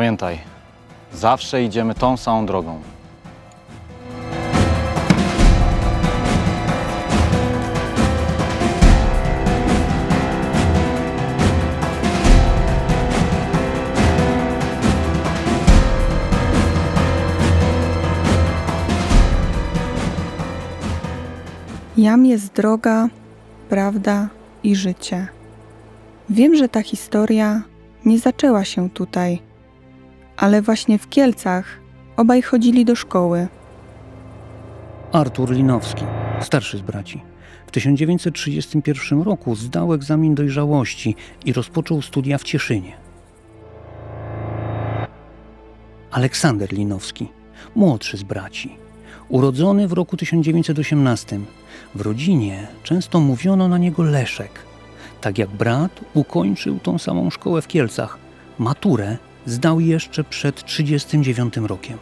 Pamiętaj, zawsze idziemy tą samą drogą. Jam jest droga, prawda i życie. Wiem, że ta historia nie zaczęła się tutaj, ale właśnie w Kielcach obaj chodzili do szkoły. Artur Linowski, starszy z braci. W 1931 roku zdał egzamin dojrzałości i rozpoczął studia w Cieszynie. Aleksander Linowski, młodszy z braci. Urodzony w roku 1918. W rodzinie często mówiono na niego Leszek. Tak jak brat ukończył tą samą szkołę w Kielcach. Maturę zdał jeszcze przed 39 rokiem.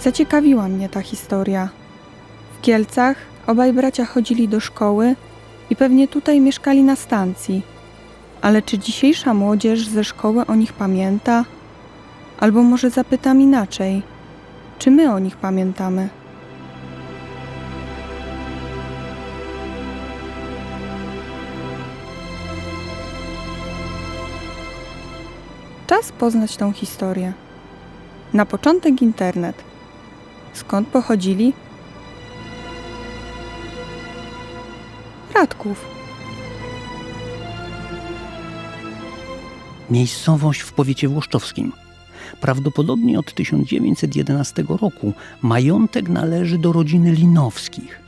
Zaciekawiła mnie ta historia. W Kielcach obaj bracia chodzili do szkoły i pewnie tutaj mieszkali na stacji. Ale czy dzisiejsza młodzież ze szkoły o nich pamięta? Albo może zapytam inaczej: czy my o nich pamiętamy? Czas poznać tą historię. Na początek internet. Skąd pochodzili? Radków. Miejscowość w powiecie włoszczowskim. Prawdopodobnie od 1911 roku majątek należy do rodziny Linowskich.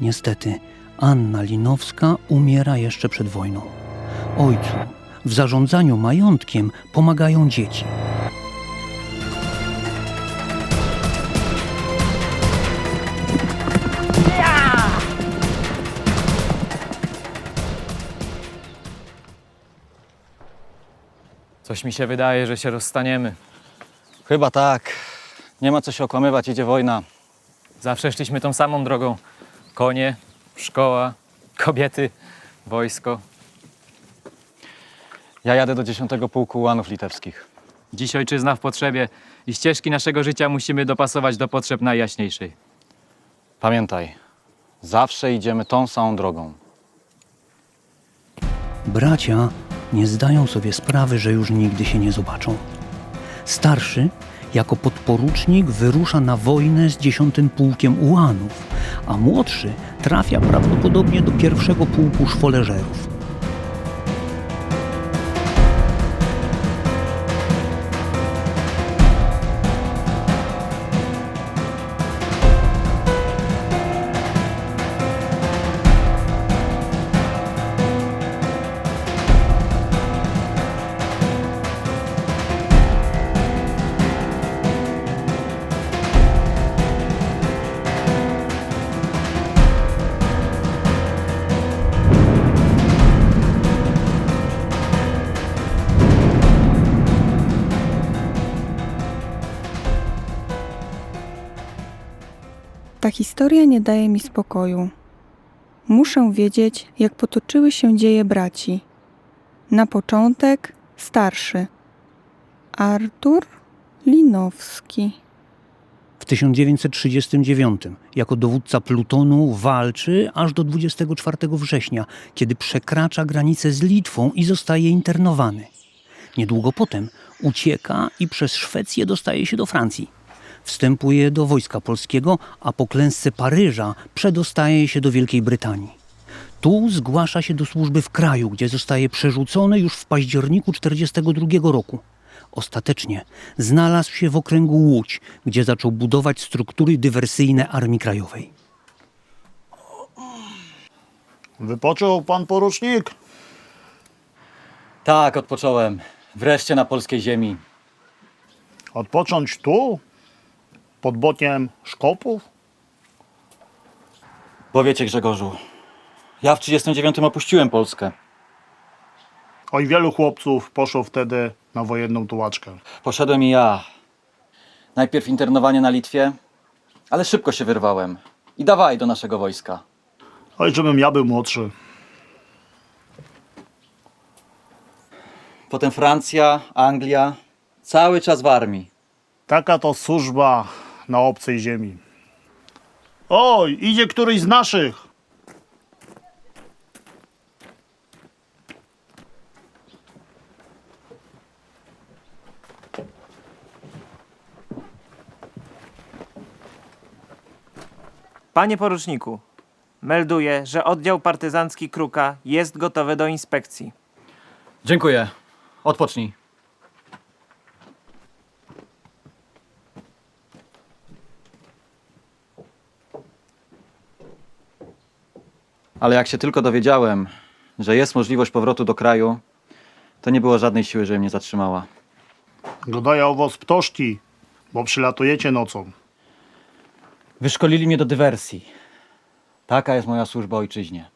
Niestety, Anna Linowska umiera jeszcze przed wojną. Ojcu w zarządzaniu majątkiem pomagają dzieci. Coś mi się wydaje, że się rozstaniemy. Chyba tak. Nie ma co się okłamywać, idzie wojna. Zawsze szliśmy tą samą drogą. Konie, szkoła, kobiety, wojsko. Ja jadę do 10 Pułku Ułanów Litewskich. Dziś ojczyzna w potrzebie i ścieżki naszego życia musimy dopasować do potrzeb najjaśniejszej. Pamiętaj, zawsze idziemy tą samą drogą. Bracia nie zdają sobie sprawy, że już nigdy się nie zobaczą. Starszy, jako podporucznik, wyrusza na wojnę z dziesiątym pułkiem ułanów, a młodszy trafia prawdopodobnie do pierwszego pułku szwoleżerów. Ta historia nie daje mi spokoju. Muszę wiedzieć, jak potoczyły się dzieje braci. Na początek starszy. Artur Linowski. W 1939 jako dowódca plutonu walczy aż do 24 września, kiedy przekracza granicę z Litwą i zostaje internowany. Niedługo potem ucieka i przez Szwecję dostaje się do Francji. Wstępuje do wojska polskiego, a po klęsce Paryża przedostaje się do Wielkiej Brytanii. Tu zgłasza się do służby w kraju, gdzie zostaje przerzucony już w październiku 1942 roku. Ostatecznie znalazł się w okręgu Łódź, gdzie zaczął budować struktury dywersyjne Armii Krajowej. Wypoczął pan porucznik? Tak, odpocząłem. Wreszcie na polskiej ziemi. Odpocząć tu? Pod bokiem Szkopów? Bo wiecie, Grzegorzu, ja w 39 opuściłem Polskę. Oj, wielu chłopców poszło wtedy na wojenną tułaczkę. Poszedłem i ja. Najpierw internowanie na Litwie, ale szybko się wyrwałem. I dawaj do naszego wojska. Oj, żebym ja był młodszy. Potem Francja, Anglia, cały czas w armii. Taka to służba na obcej ziemi. Oj, idzie któryś z naszych. Panie poruczniku, melduję, że oddział partyzancki Kruka jest gotowy do inspekcji. Dziękuję. Odpocznij. Ale jak się tylko dowiedziałem, że jest możliwość powrotu do kraju, to nie było żadnej siły, żeby mnie zatrzymała. Dodaję owoc ptoszki, bo przylatujecie nocą. Wyszkolili mnie do dywersji. Taka jest moja służba ojczyźnie.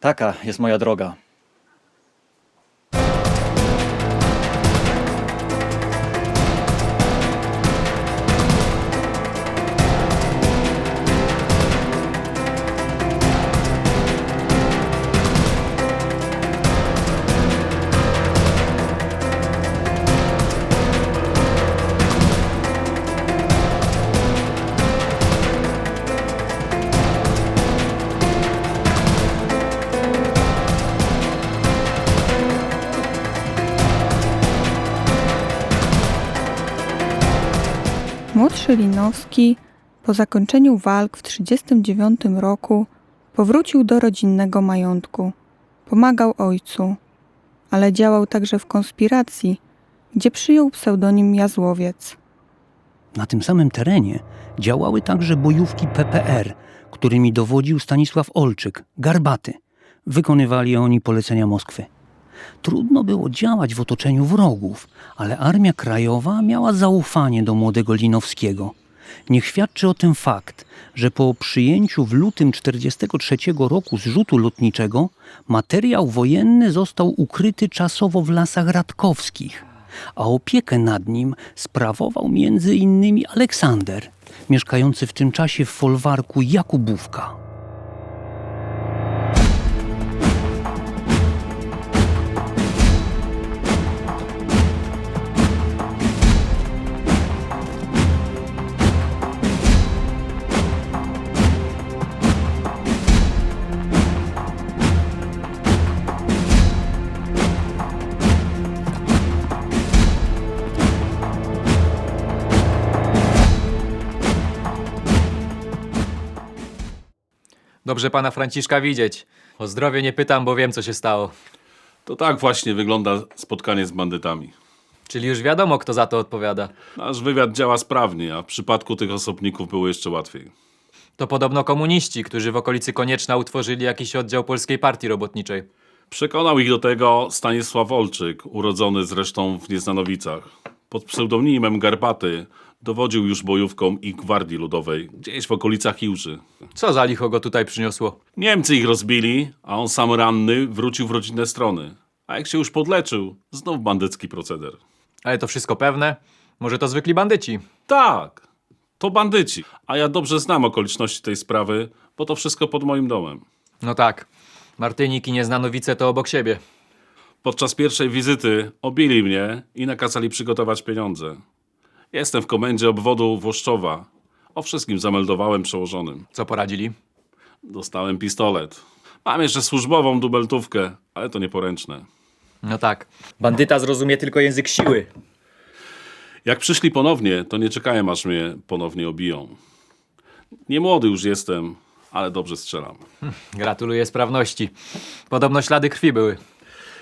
Taka jest moja droga. Młodszy Linowski po zakończeniu walk w 1939 roku powrócił do rodzinnego majątku. Pomagał ojcu, ale działał także w konspiracji, gdzie przyjął pseudonim Jazłowiec. Na tym samym terenie działały także bojówki PPR, którymi dowodził Stanisław Olczyk, Garbaty. Wykonywali oni polecenia Moskwy. Trudno było działać w otoczeniu wrogów, ale Armia Krajowa miała zaufanie do młodego Linowskiego. Niech świadczy o tym fakt, że po przyjęciu w lutym 1943 roku zrzutu lotniczego materiał wojenny został ukryty czasowo w lasach radkowskich, a opiekę nad nim sprawował między innymi Aleksander, mieszkający w tym czasie w folwarku Jakubówka. Dobrze pana Franciszka widzieć. O zdrowie nie pytam, bo wiem, co się stało. To tak właśnie wygląda spotkanie z bandytami. Czyli już wiadomo, kto za to odpowiada. Nasz wywiad działa sprawnie, a w przypadku tych osobników było jeszcze łatwiej. To podobno komuniści, którzy w okolicy Konieczna utworzyli jakiś oddział Polskiej Partii Robotniczej. Przekonał ich do tego Stanisław Olczyk, urodzony zresztą w Nieznanowicach. Pod pseudonimem Garbaty dowodził już bojówką i Gwardii Ludowej, gdzieś w okolicach Iłży. Co za licho go tutaj przyniosło? Niemcy ich rozbili, a on sam ranny wrócił w rodzinne strony. A jak się już podleczył, znów bandycki proceder. Ale to wszystko pewne? Może to zwykli bandyci? Tak, to bandyci. A ja dobrze znam okoliczności tej sprawy, bo to wszystko pod moim domem. No tak. Martynik i Nieznanowice to obok siebie. Podczas pierwszej wizyty obili mnie i nakazali przygotować pieniądze. Jestem w komendzie obwodu Włoszczowa. O wszystkim zameldowałem przełożonym. Co poradzili? Dostałem pistolet. Mam jeszcze służbową dubeltówkę, ale to nieporęczne. No tak. Bandyta zrozumie tylko język siły. Jak przyszli ponownie, to nie czekałem aż mnie ponownie obiją. Nie młody już jestem, ale dobrze strzelam. Gratuluję sprawności. Podobno ślady krwi były.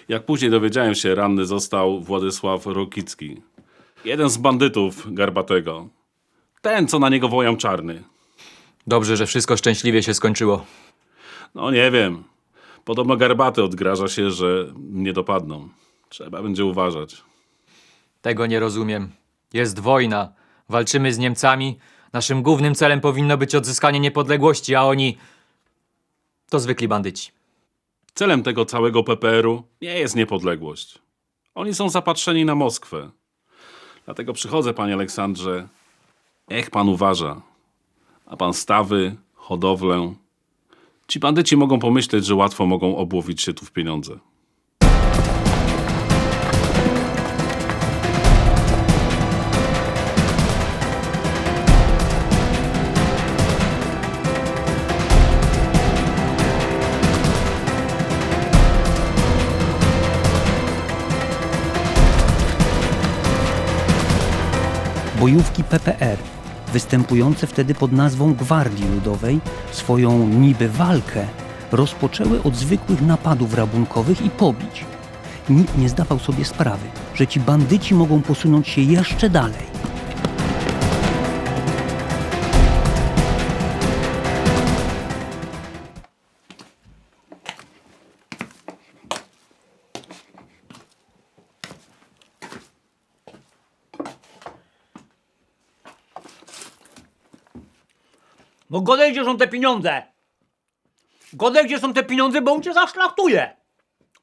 Jak później dowiedziałem się, ranny został Władysław Rokicki. Jeden z bandytów Garbatego. Ten, co na niego wołał czarny. Dobrze, że wszystko szczęśliwie się skończyło. No nie wiem. Podobno Garbaty odgraża się, że mnie dopadną. Trzeba będzie uważać. Tego nie rozumiem. Jest wojna. Walczymy z Niemcami. Naszym głównym celem powinno być odzyskanie niepodległości, a oni to zwykli bandyci. Celem tego całego PPR-u nie jest niepodległość. Oni są zapatrzeni na Moskwę. Dlatego przychodzę, panie Aleksandrze. Niech pan uważa. A pan stawy, hodowlę. Ci bandyci mogą pomyśleć, że łatwo mogą obłowić się tu w pieniądze. Bojówki PPR, występujące wtedy pod nazwą Gwardii Ludowej, swoją niby walkę rozpoczęły od zwykłych napadów rabunkowych i pobić. Nikt nie zdawał sobie sprawy, że ci bandyci mogą posunąć się jeszcze dalej. No gdzie są te pieniądze? Godaj, gdzie są te pieniądze, bo on cię zaszlachtuje.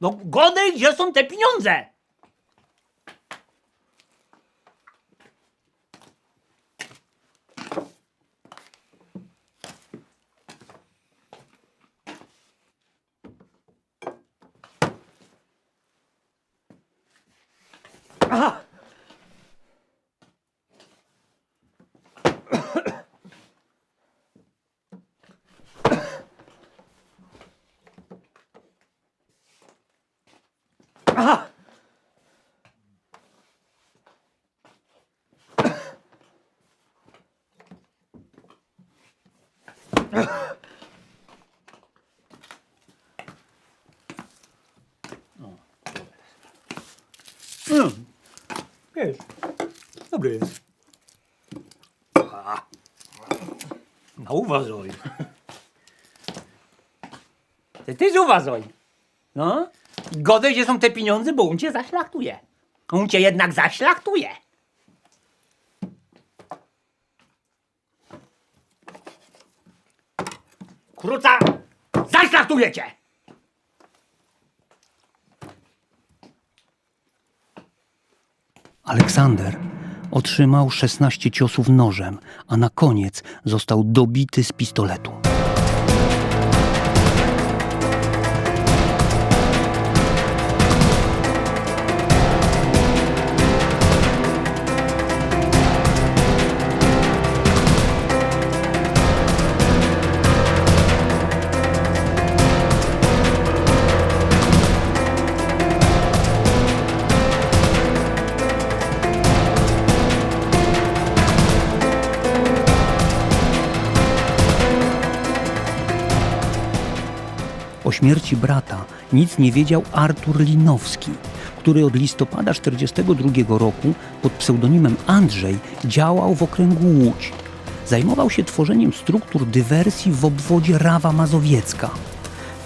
No gdzie są te pieniądze? Dobry. No uważaj. Ty, ty uważaj. No? Godaj, gdzie są te pieniądze, bo on cię zaszlachtuje. On cię jednak zaszlachtuje. Kruca, zaszlachtuje cię! Aleksander otrzymał 16 ciosów nożem, a na koniec został dobity z pistoletu. Śmierci brata nic nie wiedział Artur Linowski, który od listopada 1942 roku pod pseudonimem Andrzej działał w okręgu Łódź. Zajmował się tworzeniem struktur dywersji w obwodzie Rawa Mazowiecka.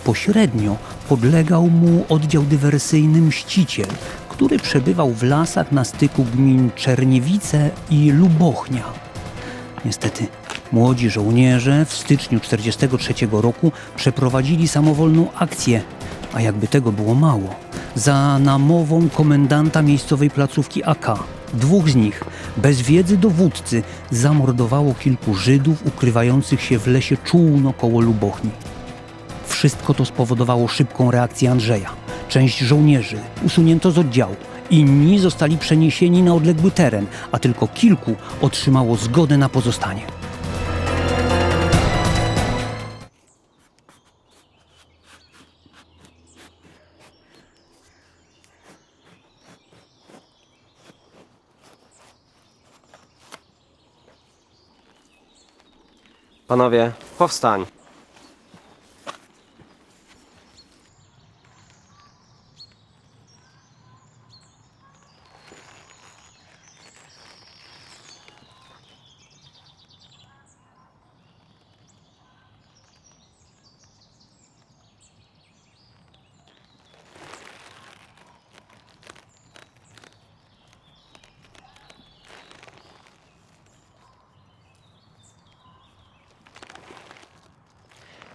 Pośrednio podlegał mu oddział dywersyjny Mściciel, który przebywał w lasach na styku gmin Czerniewice i Lubochnia. Niestety, młodzi żołnierze w styczniu 1943 roku przeprowadzili samowolną akcję, a jakby tego było mało, za namową komendanta miejscowej placówki AK. Dwóch z nich, bez wiedzy dowódcy, zamordowało kilku Żydów ukrywających się w lesie Czółno koło Lubochni. Wszystko to spowodowało szybką reakcję Andrzeja. Część żołnierzy usunięto z oddziału, inni zostali przeniesieni na odległy teren, a tylko kilku otrzymało zgodę na pozostanie. Panowie, powstań.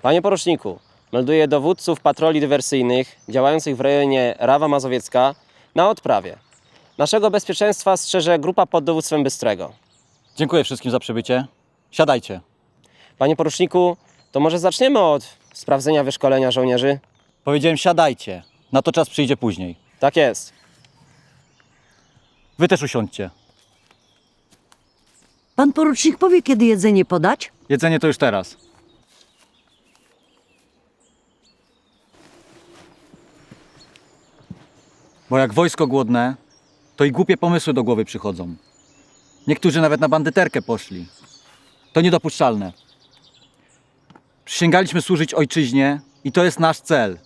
Panie poruczniku, melduję dowódców patroli dywersyjnych działających w rejonie Rawa Mazowiecka na odprawie. Naszego bezpieczeństwa strzeże grupa pod dowództwem Bystrego. Dziękuję wszystkim za przybycie. Siadajcie. Panie poruczniku, to może zaczniemy od sprawdzenia wyszkolenia żołnierzy? Powiedziałem siadajcie. Na to czas przyjdzie później. Tak jest. Wy też usiądźcie. Pan porucznik powie, kiedy jedzenie podać? Jedzenie to już teraz. Bo jak wojsko głodne, to i głupie pomysły do głowy przychodzą. Niektórzy nawet na bandyterkę poszli. To niedopuszczalne. Przysięgaliśmy służyć ojczyźnie i to jest nasz cel.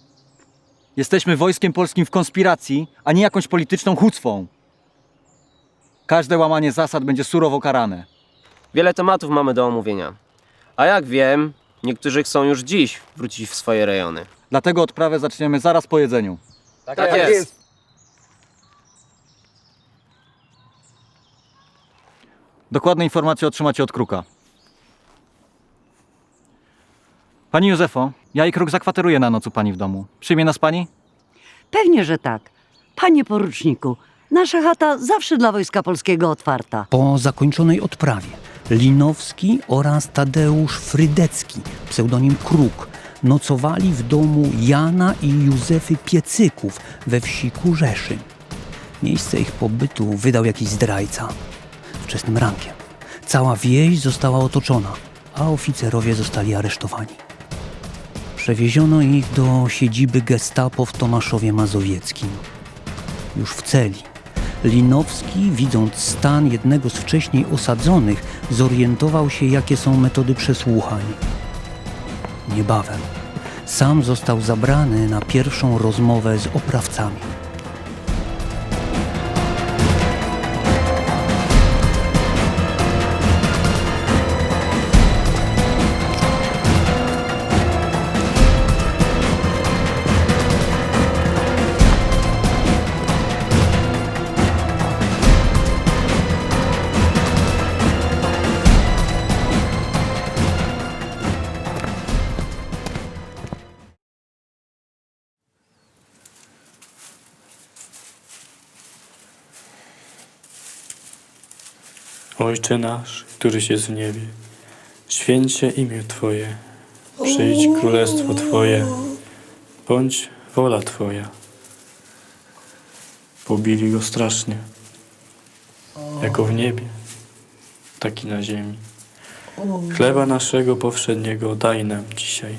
Jesteśmy wojskiem polskim w konspiracji, a nie jakąś polityczną chucwą. Każde łamanie zasad będzie surowo karane. Wiele tematów mamy do omówienia. A jak wiem, niektórzy chcą już dziś wrócić w swoje rejony. Dlatego odprawę zaczniemy zaraz po jedzeniu. Tak, jest. Dokładne informacje otrzymacie od Kruka. Pani Józefo, ja i Kruk zakwateruję na noc u pani w domu. Przyjmie nas pani? Pewnie, że tak. Panie poruczniku, nasza chata zawsze dla Wojska Polskiego otwarta. Po zakończonej odprawie Linowski oraz Tadeusz Frydecki, pseudonim Kruk, nocowali w domu Jana i Józefy Piecyków we wsi Kurzeszy. Miejsce ich pobytu wydał jakiś zdrajca. Wczesnym rankiem. Cała wieś została otoczona, a oficerowie zostali aresztowani. Przewieziono ich do siedziby gestapo w Tomaszowie Mazowieckim. Już w celi Linowski, widząc stan jednego z wcześniej osadzonych, zorientował się, jakie są metody przesłuchań. Niebawem sam został zabrany na pierwszą rozmowę z oprawcami. Ojcze nasz, któryś jest w niebie, święć się imię Twoje, przyjdź królestwo Twoje, bądź wola Twoja. Pobili go strasznie, jako w niebie, tak i na ziemi. Chleba naszego powszedniego daj nam dzisiaj.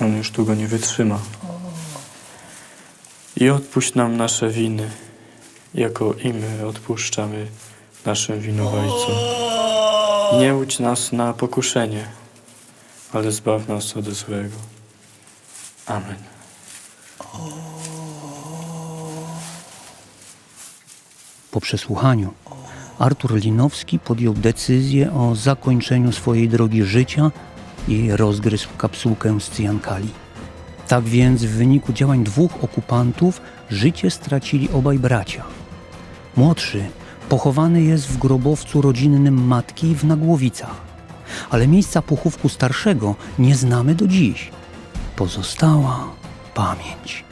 On już tu go nie wytrzyma. I odpuść nam nasze winy, jako i my odpuszczamy naszym winowajcom. Nie łudź nas na pokuszenie, ale zbaw nas od złego. Amen. Po przesłuchaniu Artur Linowski podjął decyzję o zakończeniu swojej drogi życia i rozgryzł kapsułkę z cyjankali. Tak więc w wyniku działań dwóch okupantów życie stracili obaj bracia. Młodszy pochowany jest w grobowcu rodzinnym matki w Nagłowicach, ale miejsca pochówku starszego nie znamy do dziś. Pozostała pamięć.